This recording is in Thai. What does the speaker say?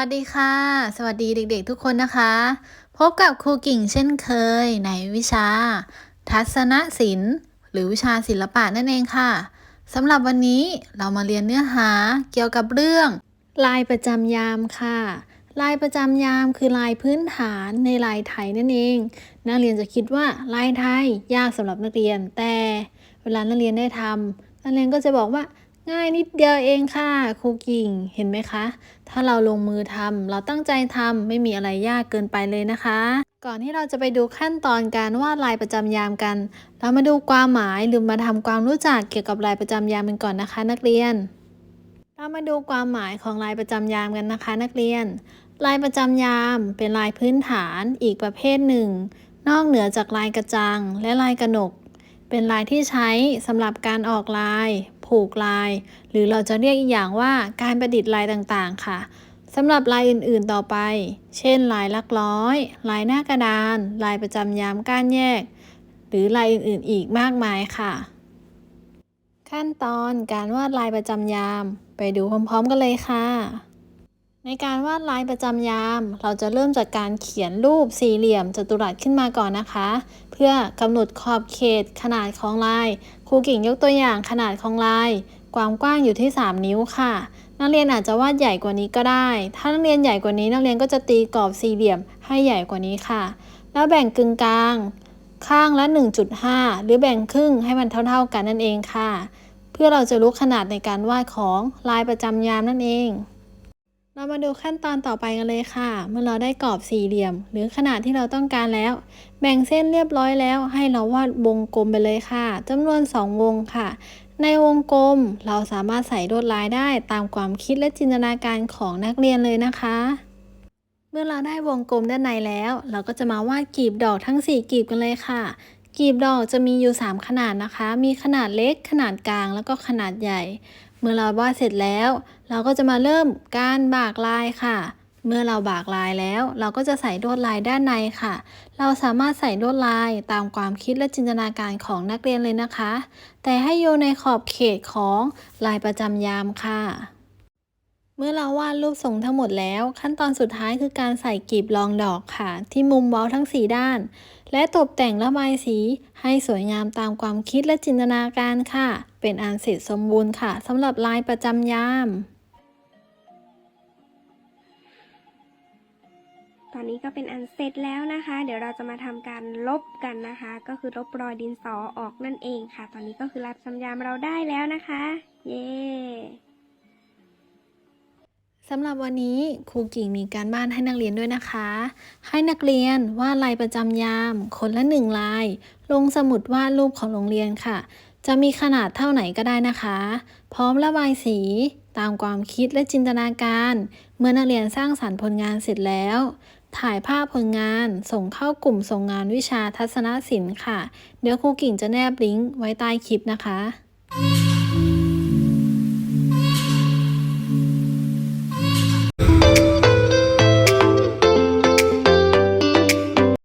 วัสดีค่ะ สวัสดีเด็กๆทุกคนนะคะ พบกับครูกิ่งเช่นเคยในวิชา ทัศนศิลป์ หรือวิชาศิลปะนั่นเองค่ะสำหรับวันนี้เรามาเรียนเนื้อหาเกี่ยวกับเรื่อง ลายประจำยามค่ะ ลายประจำยามคือลายพื้นฐานในลายไทยนั่นเอง นักเรียนจะคิดว่าลายไทยยากสำหรับนักเรียน แต่เวลานักเรียนได้ทำนักเรียนก็จะบอกว่า ง่ายนิดเดียวเองค่ะครูกิ่งเห็นไหมคะ ถ้าเราลงมือทำเราตั้งใจทำไม่มีอะไรยากเกินไปเลยนะคะ ก่อนที่เราจะไปดูขั้นตอนการวาดลายประจำยามกัน เรามาดูความหมายหรือมาทำความรู้จักเกี่ยวกับลายประจำยามกันก่อนนะคะ นักเรียน เรามาดูความหมายของลายประจำยามกันนะคะ นักเรียน ลายประจำยามเป็นลายพื้นฐานอีกประเภทหนึ่ง นอกเหนือจากลายกระจัง และลายกระหนก เป็นลายที่ใช้สำหรับการออกลาย ผูกลาย หรือเราจะเรียกอีกอย่างว่าการประดิษฐ์ลายต่างๆ ค่ะสำหรับลายอื่นๆต่อไป เช่น ลายลักร้อย ลายหน้ากระดาน ลายประจำยามก้านแยก หรือลายอื่นๆ อีกมากมายค่ะ ขั้นตอนการวาดลายประจำยาม ไปดูพร้อมๆกันเลยค่ะ ในการวาดลายประจำยาม เราจะเริ่มจากการเขียนรูปสี่เหลี่ยมจัตุรัสขึ้นมาก่อนนะคะ เพื่อกำหนดขอบเขตขนาดของลายครูกิ่งยกตัวอย่างขนาดของลาย ความกว้างอยู่ที่ 3 นิ้วค่ะ นักเรียนอาจจะวาดใหญ่กว่านี้ก็ได้ ถ้านักเรียนใหญ่กว่านี้นักเรียนก็จะตีกรอบสี่เหลี่ยมให้ใหญ่กว่านี้ค่ะ แล้วแบ่งกึ่งกลาง ข้างละ 1.5 หรือแบ่งครึ่งให้มันเท่า ๆกันนั่นเองค่ะ เพื่อเราจะรู้ขนาดในการวาดของลายประจำยามนั่นเอง เรามาดูขั้นตอนต่อไปกันเลยค่ะ เมื่อเราได้กรอบสี่เหลี่ยม หรือขนาดที่เราต้องการแล้ว แบ่งเส้นเรียบร้อยแล้ว ให้เราวาดวงกลมไปเลยค่ะจำนวน 2 วงค่ะ ในวงกลมเราสามารถใส่ลวดลายได้ตามความคิดและจินตนาการของนักเรียนเลยนะคะ เมื่อเราได้วงกลมด้านในแล้ว เราก็จะมาวาดกลีบดอกทั้ง 4กลีบกันเลยค่ะกลีบดอกจะมีอยู่ 3 ขนาดนะคะ มีขนาดเล็ก ขนาดกลาง แล้วก็ขนาดใหญ่ มื่อเราวาดเสร็จแล้ว เราก็จะมาเริ่มการบากลายค่ะ เมื่อเราบากลายแล้ว เราก็จะใส่ลวดลายด้านในค่ะ เราสามารถใส่ลวดลายตามความคิดและจินตนาการของนักเรียนเลยนะคะ แต่ให้อยู่ในขอบเขตของลายประจำยามค่ะ เมื่อเราวาดรูปทรงทั้งหมดแล้ว ขั้นตอนสุดท้ายคือการใส่กลีบรองดอกค่ะ ที่มุมเว้าทั้ง 4 ด้าน และตกแต่งระบายสีให้สวยงามตามความคิดและจินตนาการค่ะ เป็นอันเสร็จสมบูรณ์ค่ะสำหรับลายประจำยาม ตอนนี้ก็เป็นอันเสร็จแล้วนะคะ เดี๋ยวเราจะมาทำการลบกันนะคะ ก็คือลบรอยดินสอออกนั่นเองค่ะ ตอนนี้ก็คือรับสัญญามเราได้แล้วนะคะ เย้ สำหรับวันนี้ครูกิ่งมีการบ้านให้นักเรียนด้วยนะคะ ให้นักเรียนวาดลายประจำยาม คนละหนึ่งลาย ลงสมุดวาดรูปของโรงเรียนค่ะ จะมีขนาดเท่าไหนก็ได้นะคะ พร้อมระบายสีตามความคิดและจินตนาการ เมื่อนักเรียนสร้างสรรค์ผลงานเสร็จแล้ว ถ่ายภาพผลงานส่งเข้ากลุ่มส่งงานวิชาทัศนศิลป์ค่ะ เดี๋ยวครูกิ่งจะแนบลิงก์ไว้ใต้คลิปนะคะ